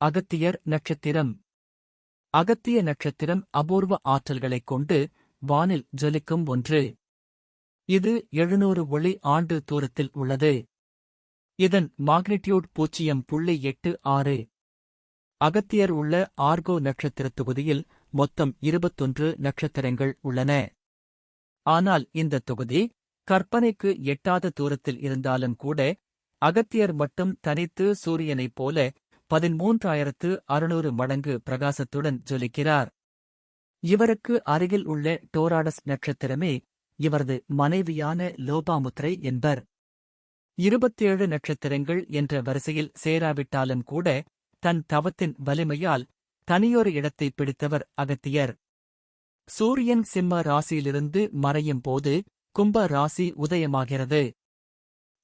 அகத்தியர் நட்சத்திரம். அகத்திய நட்சத்திரம் அபூர்வ ஆற்றல்களைக் கொண்டு வானில் ஜொலிக்கும் ஒன்று. இது எழுநூறு ஒளி ஆண்டு தூரத்தில் உள்ளது. இதன் மாக்னிடியூட் பூஜ்ஜியம் புள்ளி எட்டு ஆறு. அகத்தியர் உள்ள ஆர்கோ நட்சத்திர தொகுதியில் மொத்தம் இருபத்தொன்று நட்சத்திரங்கள் உள்ளன. ஆனால் இந்த தொகுதி கற்பனைக்கு எட்டாத தூரத்தில் இருந்தாலும் கூட அகத்தியர் மட்டும் தனித்து சூரியனைப் போல பதிமூன்றாயிரத்து அறுநூறு மடங்கு பிரகாசத்துடன் ஜொலிக்கிறார். இவருக்கு அருகில் உள்ள டோராடஸ் நட்சத்திரமே இவரது மனைவியான லோபாமுத்ரை என்பர். இருபத்தேழு நட்சத்திரங்கள் என்ற வரிசையில் சேராவிட்டாலும் கூட தன் தவத்தின் வலிமையால் தனியொரு இடத்தை பிடித்தவர் அகத்தியர். சூரியன் சிம்ம ராசியிலிருந்து மறையும் போது கும்ப ராசி உதயமாகிறது.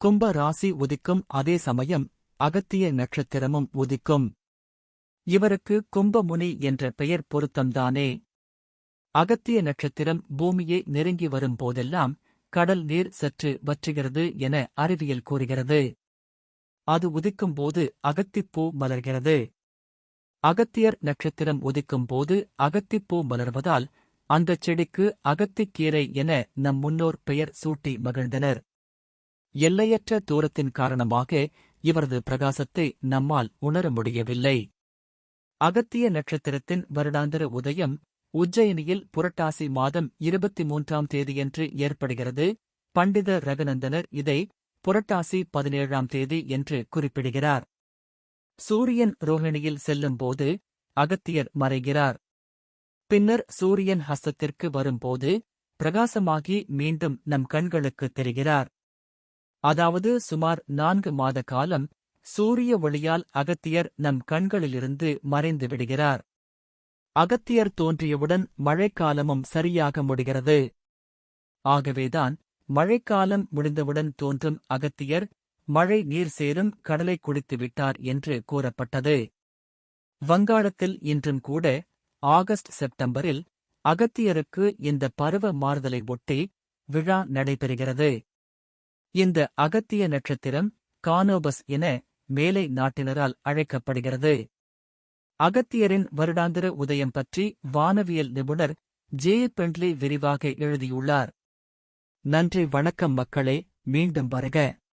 கும்ப ராசி உதிக்கும் அதே சமயம் அகத்திய நட்சத்திரமும் உதிக்கும். இவருக்கு கும்பமுனி என்ற பெயர் பொருத்தம்தானே. அகத்திய நட்சத்திரம் பூமியை நெருங்கி வரும் போதெல்லாம் கடல் நீர் சற்று வற்றுகிறது என அறிவியல் கூறுகிறது. அது உதிக்கும் போது அகத்திப்பூ மலர்கிறது. அகத்தியர் நட்சத்திரம் உதிக்கும் போது அகத்திப்பூ மலர்வதால் அந்தச் செடிக்கு அகத்திக்கீரை என நம் முன்னோர் பெயர் சூட்டி மகிழ்ந்தனர். எல்லையற்ற தூரத்தின் காரணமாக இவரது பிரகாசத்தை நம்மால் உணர முடியவில்லை. அகத்திய நட்சத்திரத்தின் வருடாந்திர உதயம் உஜ்ஜயினியில் புரட்டாசி மாதம் இருபத்தி மூன்றாம் தேதியன்று ஏற்படுகிறது. பண்டித ரகுநந்தனர் இதை புரட்டாசி பதினேழாம் தேதி என்று குறிப்பிடுகிறார். சூரியன் ரோஹிணியில் செல்லும்போது அகத்தியர் மறைகிறார். பின்னர் சூரியன் ஹஸ்தத்திற்கு வரும்போது பிரகாசமாகி மீண்டும் நம் கண்களுக்கு தெரிகிறார். அதாவது சுமார் நான்கு மாத காலம் சூரிய ஒளியால் அகத்தியர் நம் கண்களிலிருந்து மறைந்து விடுகிறார். அகத்தியர் தோன்றியவுடன் மழைக்காலமும் சரியாக முடிகிறது. ஆகவேதான் மழைக்காலம் முடிந்தவுடன் தோன்றும் அகத்தியர் மழை நீர் சேரும் கடலை குடித்து விட்டார் என்று கூறப்பட்டது. வங்காளத்தில் இன்றும் கூட ஆகஸ்ட் செப்டம்பரில் அகத்தியருக்கு இந்த பருவ மாறுதலை ஒட்டி விழா நடைபெறுகிறது. இந்த அகத்திய நட்சத்திரம் கானோபஸ் என மேலை நாட்டினரால் அழைக்கப்படுகிறது. அகத்தியரின் வருடாந்திர உதயம் பற்றி வானவியல் நிபுணர் ஜே. பெண்ட்லி விரிவாக எழுதியுள்ளார். நன்றி வணக்கம் மக்களே. மீண்டும் வருக.